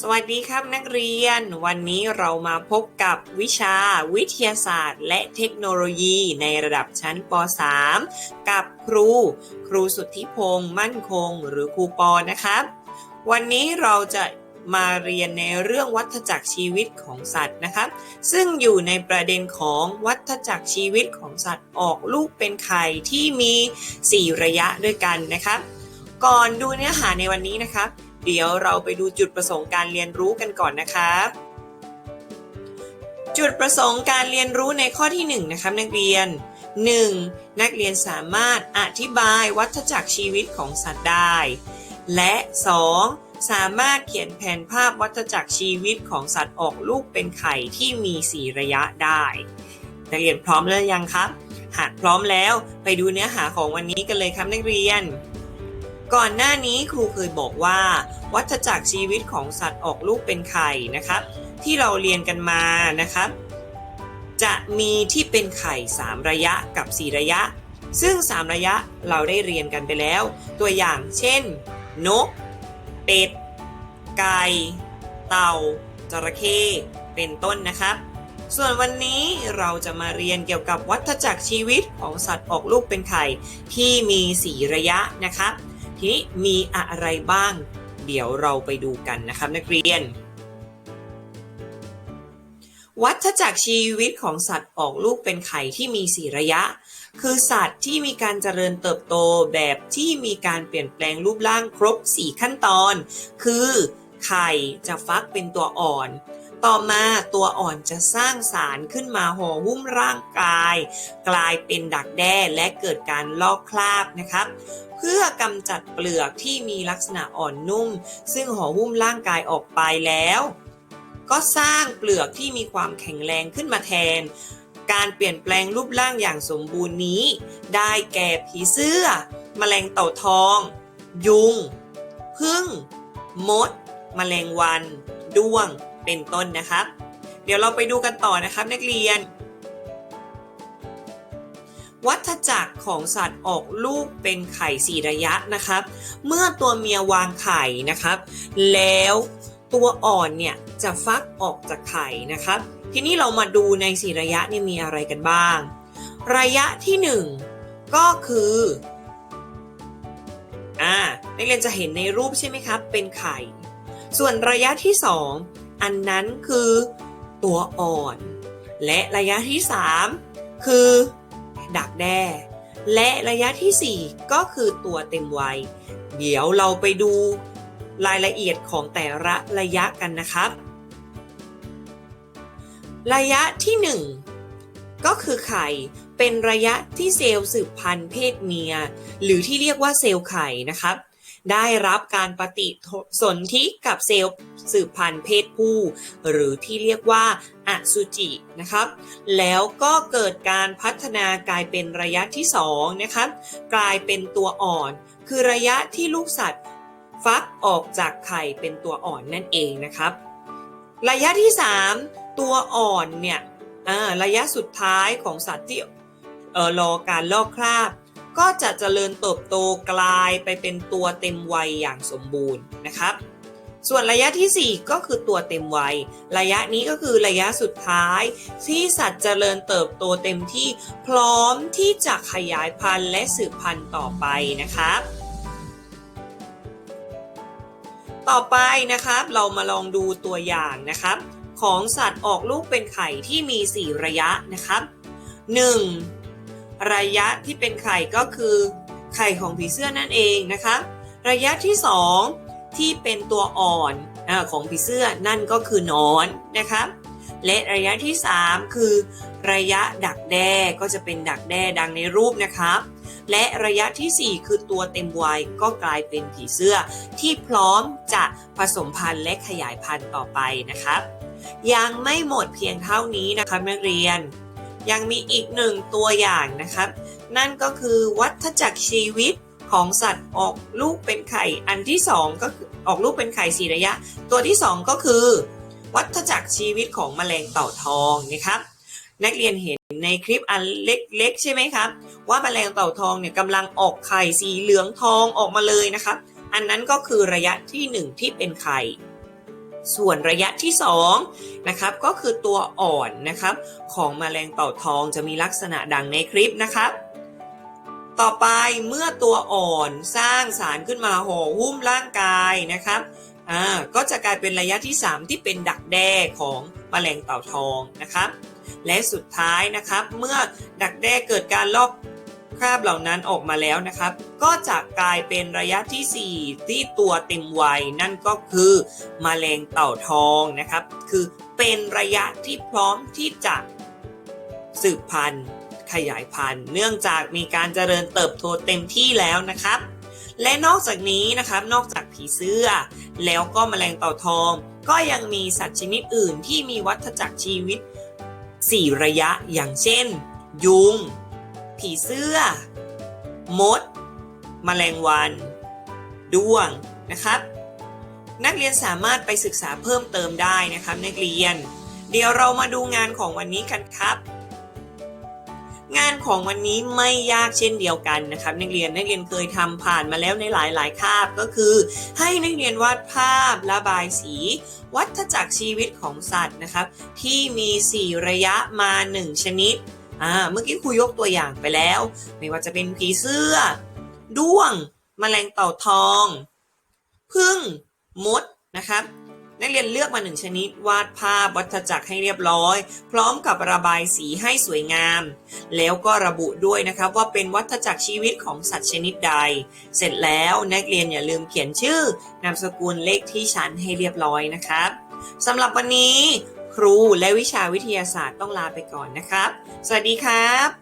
สวัสดีครับนักเรียน วันนี้เรามาพบกับวิชาวิทยาศาสตร์ และเทคโนโลยีในระดับชั้นป .3 กับครู ครูสุทธิพงษ์มั่นคง หรือครูปอนะครับ วันนี้เราจะมาเรียนในเรื่องวัฏจักรชีวิตของสัตว์นะครับ ซึ่งอยู่ในประเด็นของวัฏจักรชีวิตของสัตว์ออกลูกเป็นไข่ที่มี 4 ระยะด้วยกันนะครับ ก่อนดูเนื้อหาในวันนี้นะครับ เดี๋ยวเราไปดูจุดประสงค์การเรียนรู้กันก่อนนะครับจุดประสงค์การเรียนรู้ในข้อที่ 1 นะครับนักเรียน 1. นักเรียนสามารถอธิบายวัฏจักรชีวิตของสัตว์ได้ และ 2. สามารถเขียนแผนภาพวัฏจักรชีวิตของสัตว์ออกลูกเป็นไข่ที่มี 4 ระยะได้ นักเรียนพร้อมแล้วยังครับ หากพร้อมแล้วไปดูเนื้อหาของวันนี้กันเลยครับนักเรียน ก่อนหน้านี้ครูเคยบอกว่า วัฏจักรชีวิตของสัตว์ออกลูกเป็นไข่นะครับ ที่เราเรียนกันมานะครับ จะมีที่เป็นไข่ 3 ระยะกับ 4 ระยะ ซึ่ง 3 ระยะเราได้เรียนกันไปแล้ว ตัวอย่างเช่น นก เป็ด ไก่ เต่า จระเข้ เป็นต้นนะครับ ส่วนวันนี้เราจะมาเรียนเกี่ยวกับวัฏจักรชีวิตของสัตว์ออกลูกเป็นไข่ที่มี 4 ระยะนะครับ ทีนี้มีอะไรบ้าง เดี๋ยวเราไปดูกันนะครับนักเรียน วัฏจักรชีวิตของสัตว์ออกลูกเป็นไข่ที่มี4ระยะ คือสัตว์ที่มีการเจริญเติบโตแบบที่มีการเปลี่ยนแปลงรูปร่างครบ 4 ขั้นตอน คือไข่จะฟักเป็นตัวอ่อน ต่อมาตัวอ่อนจะสร้างสารขึ้นมาห่อหุ้มร่างกาย กลายเป็นดักแด้และเกิดการลอกคราบนะครับ เพื่อกำจัดเปลือกที่มีลักษณะอ่อนนุ่ม ซึ่งห่อหุ้มร่างกายออกไปแล้ว ก็สร้างเปลือกที่มีความแข็งแรงขึ้นมาแทน การเปลี่ยนแปลงรูปร่างอย่างสมบูรณ์นี้ ได้แก่ผีเสื้อ แมลงเต่าทอง ยุง พึ่ง มด แมลงวัน ด้วง เป็นต้นนะครับ เดี๋ยวเราไปดูกันต่อนะครับนักเรียน วัฏจักรของสัตว์ออกลูกเป็นไข่สี่ระยะนะครับ เมื่อตัวเมียวางไข่นะครับ แล้วตัวอ่อนเนี่ยจะฟักออกจากไข่นะครับ ทีนี้เรามาดูในสี่ระยะเนี่ยมีอะไรกันบ้าง ระยะที่หนึ่งก็คืออ่านักเรียนจะเห็นในรูปใช่ไหมครับ เป็นไข่ ส่วนระยะที่ส อันนั้นคือตัวอ่อน และระยะที่สามคือดักแด้ และระยะที่ 4 ก็คือตัวเต็มวัย เดี๋ยวเราไปดูรายละเอียดของแต่ละระยะกันนะครับ ระยะที่ 1 ก็คือไข่เป็นระยะที่เซลล์สืบพันธุ์เพศเมีย หรือที่เรียกว่าเซลล์ไข่นะครับ ได้รับการปฏิสนธิกับเซลล์สืบพันธุ์เพศผู้ หรือที่เรียกว่าอสุจินะครับ แล้วก็เกิดการพัฒนากลายเป็นระยะที่2นะครับกลายเป็นตัวอ่อน คือระยะที่ลูกสัตว์ฟักออกจากไข่เป็นตัวอ่อนนั่นเองนะครับ ระยะที่ 3 ตัวอ่อนเนี่ยระยะสุดท้ายของสัตว์ที่เออรอการลอกคราบ ก็จะเจริญเติบโตกลายไปเป็นตัวเต็มวัยอย่างสมบูรณ์นะครับ ส่วนระยะทีสี่ 4 ก็คือตัวเต็มวัย ระยะนี้ก็คือระยะสุดท้าย ที่สัตว์เจริญเติบโตเต็มที่ พร้อมที่จะขยายพันธุ์และสืบพันธุ์ต่อไปนะครับต่อไปนะครับเรามาลองดูตัวอย่างนะครับ ของสัตว์ออกลูกเป็นไข่ที่มี 4 ระยะนะครับ 1. ระยะที่เป็นไข่ก็คือไข่ของผีเสื้อนั่นเองนะครับระยะที่ 2 ที่เป็นตัวอ่อนอของผีเสื้อนั่นก็คือนอนนะครับและระยะที่ 3 คือ ระยะดักแด้ก็จะเป็นดักแด้ดังในรูปนะครับ และระยะทีสี่ 4 คือตัวเต็มวัยก็กลายเป็นผีเสื้อ ที่พร้อมจะผสมพันธุ์และขยายพันธุ์ต่อไปนะครับ ยังไม่หมดเพียงเท่านี้นะครับนักเรียน ยังมีอีกหนึ่งตัวอย่างนะครับ นั่นก็คือวัฏจักรชีวิตของสัตว์ออกลูกเป็นไข่ อันที่สองก็คือออกลูกเป็นไข่สีระยะ ตัวที่สองก็คือ วัฏจักรชีวิตของแมลงเต่าทองนะครับ นักเรียนเห็นในคลิปอันเล็กๆ ใช่ไหมครับ ว่าแมลงเต่าทองเนี่ยกำลังออกไข่สีเหลืองทองออกมาเลยนะครับ อันนั้นก็คือระยะที่หนึ่งที่เป็นไข่ ส่วนระยะที่2นะครับก็คือตัวอ่อนนะครับของแมลงเต่าทองจะมีลักษณะดังในคลิปนะครับ ต่อไปเมื่อตัวอ่อนสร้างสารขึ้นมาห่อหุ้มร่างกายนะครับอ่าก็จะกลายเป็นระยะที่ 3 ที่เป็นดักแด้ของแมลงเต่าทองนะครับ และสุดท้ายนะครับ เมื่อดักแด้เกิดการลอก คราบเหล่านั้นออกมาแล้วนะครับ ก็จะกลายเป็นระยะทีสี่ 4 ที่ตัวเต็มวัยนั่นก็คือมแมลงเต่าทองนะครับ คือเป็นระยะที่พร้อมที่จะสืบพันธุ์ ขยายพันธุ์ เนื่องจากมีการเจริญเติบโตเต็มที่แล้วนะครับ และนอกจากนี้นะครับนอกจากผีเสื้อ แล้วก็แมลงเต่าทอง ก็ยังมีสัตว์ชนิดอื่นที่มีวัฏจักรชีวิต 4 ระยะอย่างเช่น ยุง ผีเสื้อ มดแมลงวัน ด้วงนะครับ นักเรียนสามารถไปศึกษาเพิ่มเติมได้นะครับ นักเรียน เดี๋ยวเรามาดูงานของวันนี้กันครับ งานของวันนี้ไม่ยากเช่นเดียวกันนะครับ นักเรียนนักเรียนเคยทำผ่านมาแล้วในหลายๆคาบก็คือ ให้นักเรียนวาดภาพระบายสีวัฏจักรชีวิตของสัตว์นะครับ ที่มี 4 ระยะมา 1 ชนิด อ่าเมื่อกี้ครูยกตัวอย่างไปแล้ว ไม่ว่าจะเป็นผีเสื้อ ด้วงแมลงเต่าทองพึ่งมดนะครับนักเรียนเลือกมาหนึ่งชนิด วาดภาพวัฏจักรให้เรียบร้อย พร้อมกับระบายสีให้สวยงาม แล้วก็ระบุด้วยนะครับว่าเป็นวัฏจักรชีวิตของสัตว์ชนิดใด เสร็จแล้วนักเรียนอย่าลืมเขียนชื่อนามสกุลเลขที่ชั้นให้เรียบร้อยนะครับสำหรับวันนี้ ครูและวิชาวิทยาศาสตร์ต้องลาไปก่อนนะครับ สวัสดีครับ